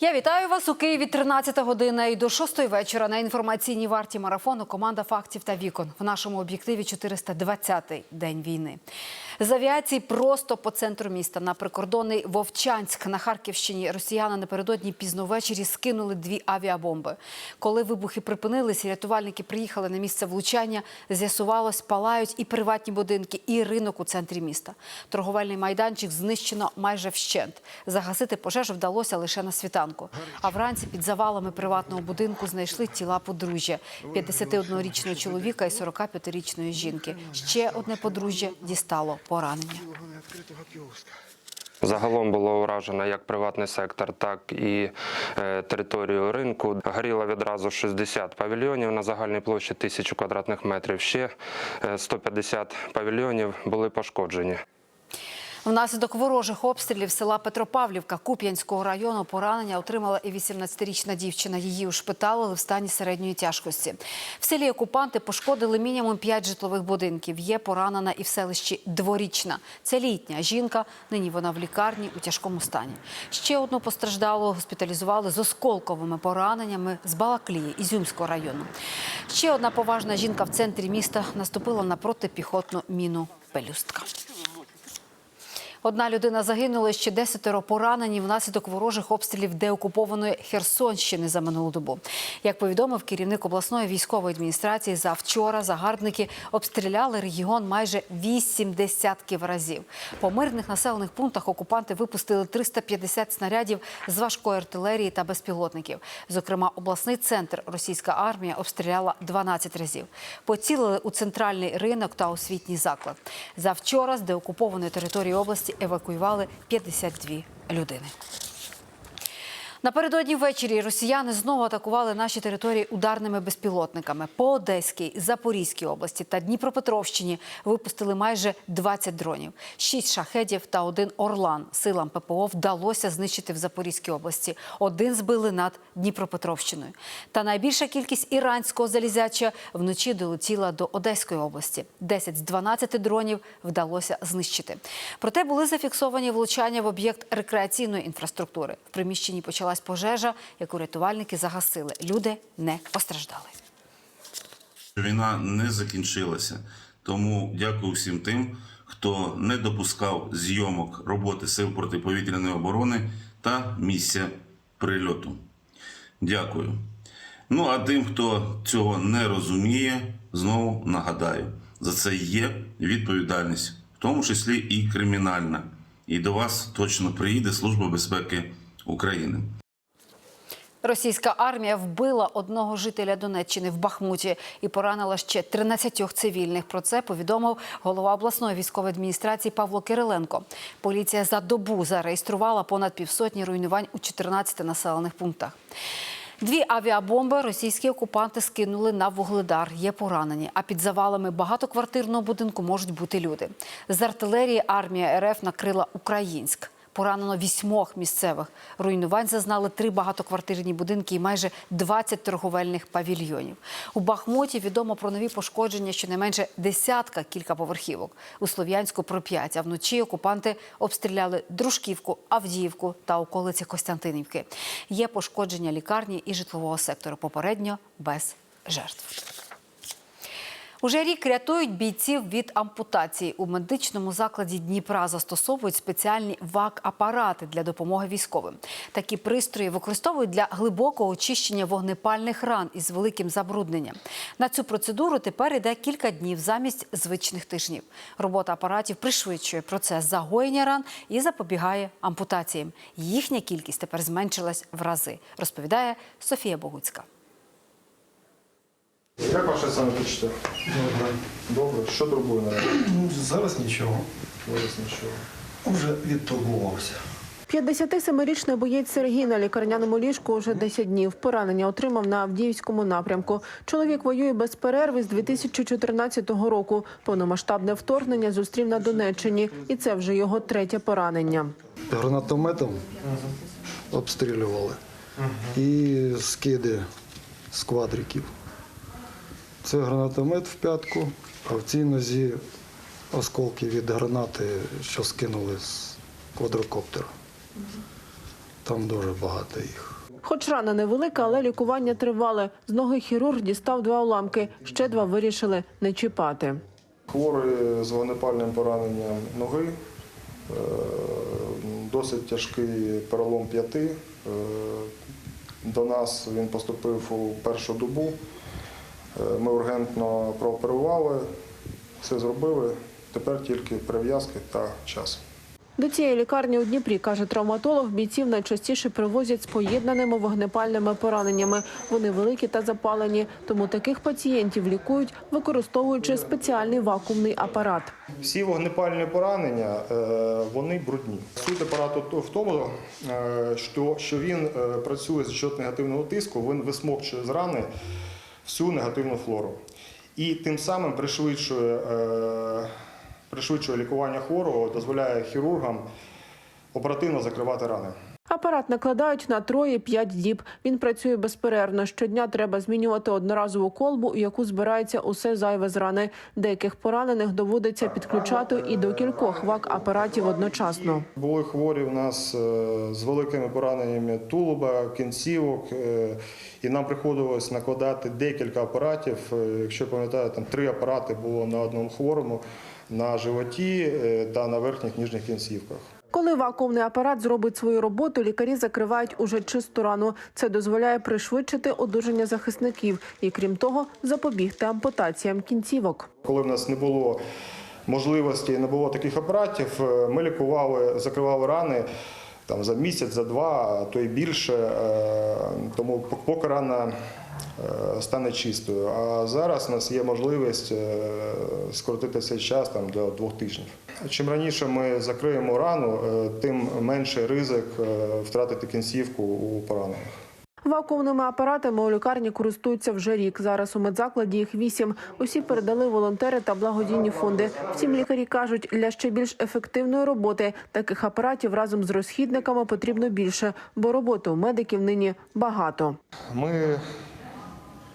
Я вітаю вас у Києві 13 година і до 6 вечора на інформаційній варті марафону команда фактів та вікон в нашому об'єктиві 420-й день війни. З авіації просто по центру міста на прикордонний Вовчанськ на Харківщині росіяни напередодні пізно ввечері скинули дві авіабомби. Коли вибухи припинилися, рятувальники приїхали на місце влучання. З'ясувалось, палають і приватні будинки, і ринок у центрі міста. Торговельний майданчик знищено майже вщент. Загасити пожежу вдалося лише на світанку. А вранці під завалами приватного будинку знайшли тіла подружжя – 51-річного чоловіка і 45-річної жінки. Ще одне подружжя дістало поранення. Загалом було уражено як приватний сектор, так і е, територію ринку. Горіло відразу 60 павільйонів на загальній площі 1000 квадратних метрів. Ще е, 150 павільйонів були пошкоджені. Внаслідок ворожих обстрілів села Петропавлівка Куп'янського району поранення отримала і 18-річна дівчина. Її ушпиталили в стані середньої тяжкості. В селі окупанти пошкодили мінімум 5 житлових будинків. Є поранена і в селищі Дворічна. Це літня жінка. Нині вона в лікарні у тяжкому стані. Ще одну постраждалу госпіталізували з осколковими пораненнями з Балаклії Ізюмського району. Ще одна поважна жінка в центрі міста наступила на протипіхотну міну пелюстка. Одна людина загинула, ще десятеро поранені внаслідок ворожих обстрілів деокупованої Херсонщини за минулу добу. Як повідомив керівник обласної військової адміністрації, за вчора загарбники обстріляли регіон майже вісім десятків разів. По мирних населених пунктах окупанти випустили 350 снарядів з важкої артилерії та безпілотників. Зокрема, обласний центр російська армія обстріляла 12 разів. Поцілили у центральний ринок та освітній заклад. За вчора з деокупованої території області евакуювали 52 людини. Напередодні ввечері росіяни знову атакували наші території ударними безпілотниками. По Одеській, Запорізькій області та Дніпропетровщині випустили майже 20 дронів. Шість шахедів та один орлан силам ППО вдалося знищити в Запорізькій області. Один збили над Дніпропетровщиною. Та найбільша кількість іранського залізяча вночі долетіла до Одеської області. 10 з 12 дронів вдалося знищити. Проте були зафіксовані влучання в об'єкт рекреаційної інфраструктури. В приміщенні почалась пожежа, яку рятувальники загасили. Люди не постраждали. Війна не закінчилася. Тому дякую всім тим, хто не допускав зйомок роботи сил протиповітряної оборони та місця прильоту. Дякую. Ну а тим, хто цього не розуміє, знову нагадаю: за це є відповідальність, в тому числі і кримінальна. І до вас точно приїде Служба безпеки України. Російська армія вбила одного жителя Донеччини в Бахмуті і поранила ще 13 цивільних. Про це повідомив голова обласної військової адміністрації Павло Кириленко. Поліція за добу зареєструвала понад півсотні руйнувань у 14 населених пунктах. Дві авіабомби російські окупанти скинули на вугледар. Є поранені. А під завалами багатоквартирного будинку можуть бути люди. З артилерії армія РФ накрила Українськ. Поранено вісьмох місцевих. Руйнувань зазнали три багатоквартирні будинки і майже 20 торговельних павільйонів. У Бахмуті відомо про нові пошкодження щонайменше десятка кількаповерхівок. У Слов'янську про п'ять. А вночі окупанти обстріляли Дружківку, Авдіївку та околиці Костянтинівки. Є пошкодження лікарні і житлового сектору. Попередньо без жертв. Уже рік рятують бійців від ампутації. У медичному закладі Дніпра застосовують спеціальні ВАК-апарати для допомоги військовим. Такі пристрої використовують для глибокого очищення вогнепальних ран із великим забрудненням. На цю процедуру тепер йде кілька днів замість звичних тижнів. Робота апаратів пришвидшує процес загоєння ран і запобігає ампутаціям. Їхня кількість тепер зменшилась в рази, розповідає Софія Богуцька. Як ваше самопочуття? Добре. Добре. Що турбує наразі? Ну, зараз нічого. Зараз нічого. Вже відтурбувався. 57-річний боєць Сергій на лікарняному ліжку уже 10 днів. Поранення отримав на Авдіївському напрямку. Чоловік воює без перерви з 2014 року. Повномасштабне вторгнення зустрів на Донеччині, і це вже його третє поранення. Гранатометом обстрілювали і скиди з квадриків. Це гранатомет в п'ятку, а в цій нозі осколки від гранати, що скинули з квадрокоптера. Там дуже багато їх. Хоч рана невелика, але лікування тривале. З ноги хірург дістав два уламки. Ще два вирішили не чіпати. Хворий з вогнепальним пораненням ноги, е, досить тяжкий перелом п'яти. Е, До нас він поступив у першу добу. Е, Ми ургентно прооперували, все зробили. Тепер тільки прив'язки та час. До цієї лікарні у Дніпрі, каже травматолог, бійців найчастіше привозять з поєднаними вогнепальними пораненнями. Вони великі та запалені, тому таких пацієнтів лікують, використовуючи спеціальний вакуумний апарат. Всі вогнепальні поранення е, вони брудні. Суть апарату в тому, е, що, що він працює за счет негативного тиску, він висмокчує з рани всю негативну флору. І тим самим пришвидшує, е, пришвидшує лікування хворого, дозволяє хірургам оперативно закривати рани. Апарат накладають на троє-п'ять діб. Він працює безперервно. Щодня треба змінювати одноразову колбу, у яку збирається усе зайве з рани. Деяких поранених доводиться підключати і до кількох вак-апаратів одночасно. Були хворі у нас е, з великими пораненнями тулуба, кінцівок, е, і нам приходилось накладати декілька апаратів. Е, Якщо пам'ятаєте, там три апарати було на одному хворому на животі е, та на верхніх ніжніх кінцівках. Коли вакуумний апарат зробить свою роботу, лікарі закривають уже чисту рану. Це дозволяє пришвидшити одужання захисників і, крім того, запобігти ампутаціям кінцівок. Коли в нас не було можливості, не було таких апаратів, е, ми лікували, закривали рани там за місяць, за два, а то й більше. е, Тому поки рана стане чистою. А зараз у нас є можливість е, скоротити цей час там до двох тижнів. Чим раніше ми закриємо рану, е, тим менший ризик е, втратити кінцівку у поранених. Вакуумними апаратами у лікарні користуються вже рік. Зараз у медзакладі їх вісім. Усі передали волонтери та благодійні фонди. Втім, лікарі кажуть, для ще більш ефективної роботи таких апаратів разом з розхідниками потрібно більше, бо роботи у медиків нині багато. Ми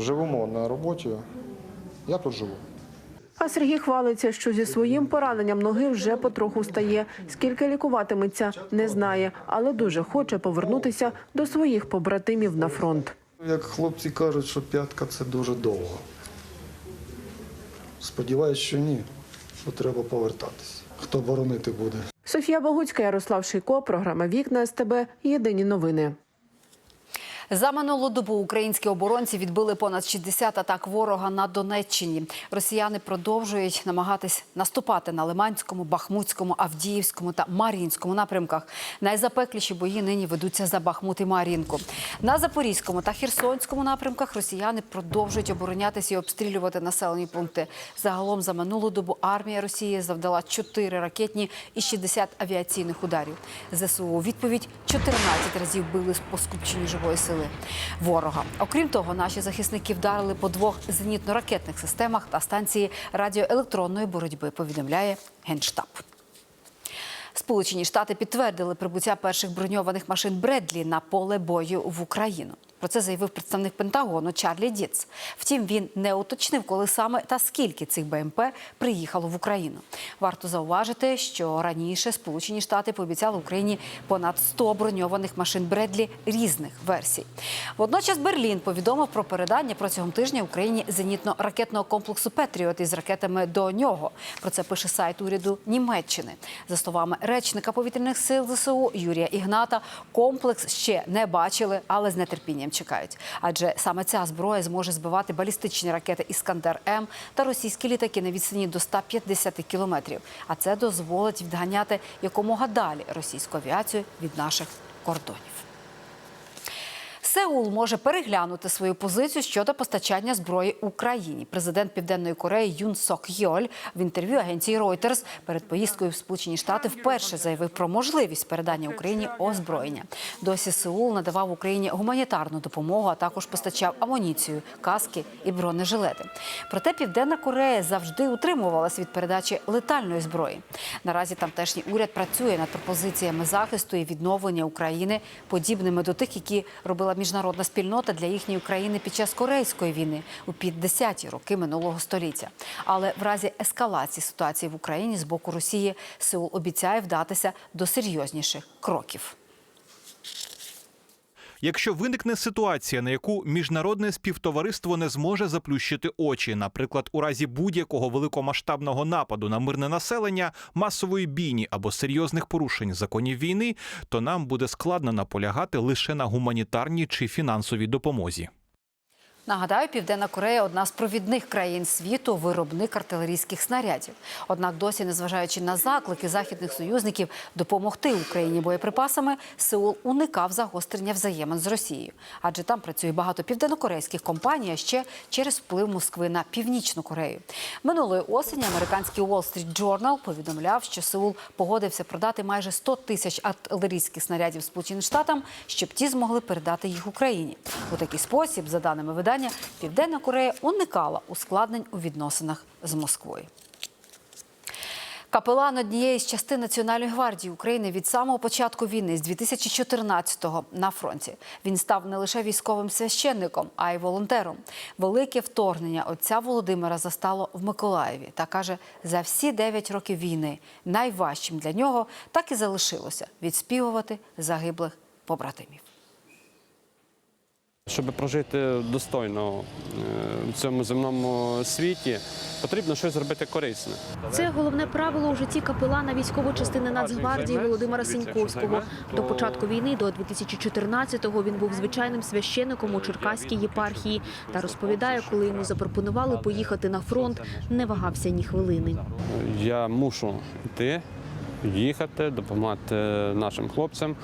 живемо на роботі. Я тут живу. А Сергій хвалиться, що зі своїм пораненням ноги вже потроху стає. Скільки лікуватиметься, не знає, але дуже хоче повернутися до своїх побратимів на фронт. Як хлопці кажуть, що п'ятка це дуже довго. Сподіваюсь, що ні. Що треба повертатися. Хто боронити буде? Софія Богуцька, Ярослав Шийко, програма Вікна СТБ. Єдині новини. За минулу добу українські оборонці відбили понад 60 атак ворога на Донеччині. Росіяни продовжують намагатись наступати на Лиманському, Бахмутському, Авдіївському та Мар'їнському напрямках. Найзапекліші бої нині ведуться за Бахмут і Мар'їнку. На Запорізькому та Херсонському напрямках росіяни продовжують оборонятися і обстрілювати населені пункти. Загалом за минулу добу армія Росії завдала 4 ракетні і 60 авіаційних ударів. ЗСУ у відповідь 14 разів били по скупченню живої сили ворога. Окрім того, наші захисники вдарили по двох зенітно-ракетних системах та станції радіоелектронної боротьби. Повідомляє генштаб. Сполучені Штати підтвердили прибуття перших броньованих машин Бредлі на поле бою в Україну. Про це заявив представник Пентагону Чарлі Діц. Втім, він не уточнив, коли саме та скільки цих БМП приїхало в Україну. Варто зауважити, що раніше Сполучені Штати пообіцяли Україні понад 100 броньованих машин Бредлі різних версій. Водночас Берлін повідомив про передання протягом тижня Україні зенітно-ракетного комплексу Петріот із ракетами до нього. Про це пише сайт уряду Німеччини. За словами речника повітряних сил ЗСУ Юрія Ігната, комплекс ще не бачили, але з нетерпінням чекають. Адже саме ця зброя зможе збивати балістичні ракети Іскандер М та російські літаки на відстані до 150 кілометрів. А це дозволить відганяти якомога далі російську авіацію від наших кордонів. Сеул може переглянути свою позицію щодо постачання зброї Україні. Президент Південної Кореї Юн Сок Йоль в інтерв'ю агенції Reuters перед поїздкою в Сполучені Штати вперше заявив про можливість передання Україні озброєння. Досі Сеул надавав Україні гуманітарну допомогу, а також постачав амуніцію, каски і бронежилети. Проте Південна Корея завжди утримувалась від передачі летальної зброї. Наразі тамтешній уряд працює над пропозиціями захисту і відновлення України, подібними до тих, які робила між міжнародна спільнота для їхньої країни під час Корейської війни у 50-ті роки минулого століття. Але в разі ескалації ситуації в Україні з боку Росії Сеул обіцяє вдатися до серйозніших кроків. Якщо виникне ситуація, на яку міжнародне співтовариство не зможе заплющити очі, наприклад, у разі будь-якого великомасштабного нападу на мирне населення, масової бійні або серйозних порушень законів війни, то нам буде складно наполягати лише на гуманітарній чи фінансовій допомозі. Нагадаю, Південна Корея одна з провідних країн світу, виробник артилерійських снарядів. Однак досі, незважаючи на заклики західних союзників допомогти Україні боєприпасами, Сеул уникав загострення взаємин з Росією. Адже там працює багато південнокорейських компаній, а ще через вплив Москви на північну Корею. Минулої осені американський Wall Street Journal повідомляв, що Сеул погодився продати майже 100 тисяч артилерійських снарядів Сполученим Штатам, щоб ті змогли передати їх Україні. У такий спосіб, за даними видання, Південна Корея уникала ускладнень у відносинах з Москвою. Капелан однієї з частин Національної гвардії України від самого початку війни з 2014-го на фронті. Він став не лише військовим священником, а й волонтером. Велике вторгнення отця Володимира застало в Миколаєві та каже, за всі 9 років війни найважчим для нього так і залишилося відспівувати загиблих побратимів. Щоб прожити достойно е, в цьому земному світі, потрібно щось зробити корисне. Це головне правило у житті капелана військової частини Нацгвардії Володимира Синьковського. До початку війни, до 2014-го, він був звичайним священником у Черкаській єпархії та розповідає, коли йому запропонували поїхати на фронт, не вагався ні хвилини. Я мушу йти, їхати, допомагати нашим хлопцям.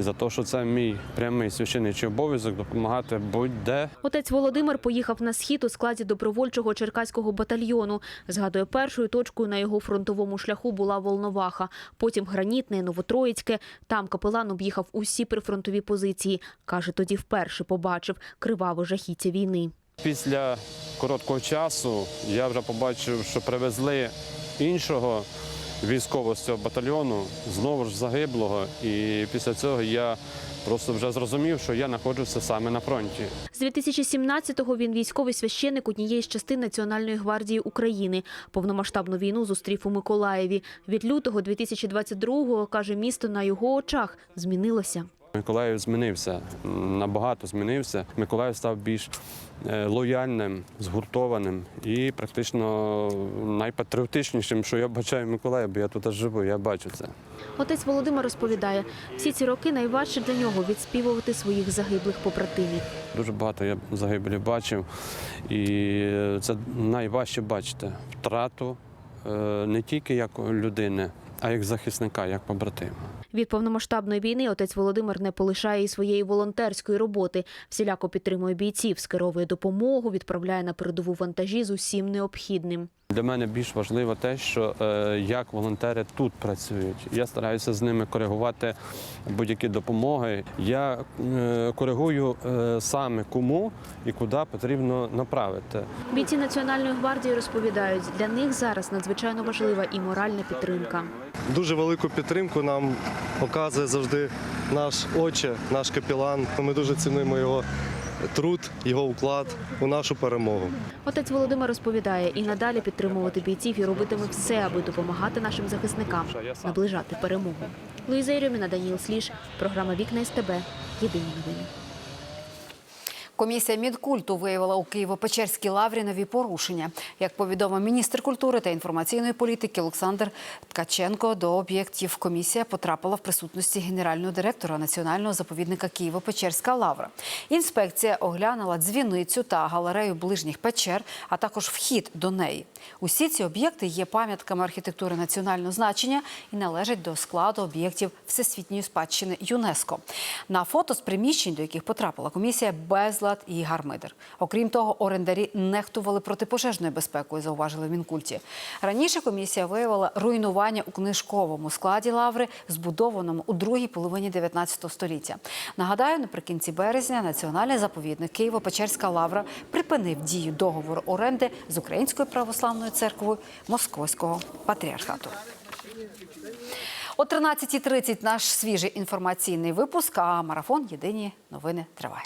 І за те, що це мій прямий священничий обов'язок допомагати будь-де. Отець Володимир поїхав на схід у складі добровольчого черкаського батальйону. Згадує, першою точкою на його фронтовому шляху була Волноваха, потім Гранітне, Новотроїцьке. Там капелан об'їхав усі прифронтові позиції. Каже, тоді вперше побачив криваве жахіття війни. Після короткого часу я вже побачив, що привезли іншого військового з цього батальйону, знову ж загиблого. І після цього я просто вже зрозумів, що я знаходжуся саме на фронті. З 2017-го він військовий священник однієї з частин Національної гвардії України. Повномасштабну війну зустрів у Миколаєві. Від лютого 2022-го, каже, місто на його очах змінилося. Миколаїв змінився, набагато змінився. Миколаїв став більш е, лояльним, згуртованим і практично найпатріотичнішим, що я бачаю в Миколаїв, бо я тут живу, я бачу це. Отець Володимир розповідає, всі ці роки найважче для нього відспівувати своїх загиблих побратимів. Дуже багато я загибелі бачив, і це найважче бачити втрату е, не тільки як людини, а як захисника, як побратима. Від повномасштабної війни отець Володимир не полишає і своєї волонтерської роботи. Всіляко підтримує бійців, скеровує допомогу, відправляє на передову вантажі з усім необхідним. Для мене більш важливо те, що е, як волонтери тут працюють. Я стараюся з ними коригувати будь-які допомоги. Я е, коригую е, саме кому і куди потрібно направити. Бійці Національної гвардії розповідають, для них зараз надзвичайно важлива і моральна підтримка. Дуже велику підтримку нам показує завжди наш отче, наш капелан. Ми дуже цінуємо його труд, його вклад у нашу перемогу. Отець Володимир розповідає, і надалі підтримувати бійців і робитиме все, аби допомагати нашим захисникам наближати перемогу. Луїза Ірюміна, Даніл Сліж, програма Вікна СТБ. Єдині новини. Комісія Мінкульту виявила у Києво-Печерській лаврі нові порушення. Як повідомив міністр культури та інформаційної політики Олександр Ткаченко, до об'єктів комісія потрапила в присутності генерального директора національного заповідника Києво-Печерська лавра. Інспекція оглянула дзвіницю та галерею ближніх печер, а також вхід до неї. Усі ці об'єкти є пам'ятками архітектури національного значення і належать до складу об'єктів всесвітньої спадщини ЮНЕСКО. На фото з приміщень, до яких потрапила комісія, безлад і гармидер. Окрім того, орендарі нехтували протипожежною безпекою, зауважили в Мінкульті. Раніше комісія виявила руйнування у книжковому складі лаври, збудованому у другій половині 19 століття. Нагадаю, наприкінці березня національний заповідник Києво-Печерська лавра припинив дію договору оренди з Українською православною церквою Московського патріархату. О 13.30 наш свіжий інформаційний випуск. А марафон Єдині новини триває.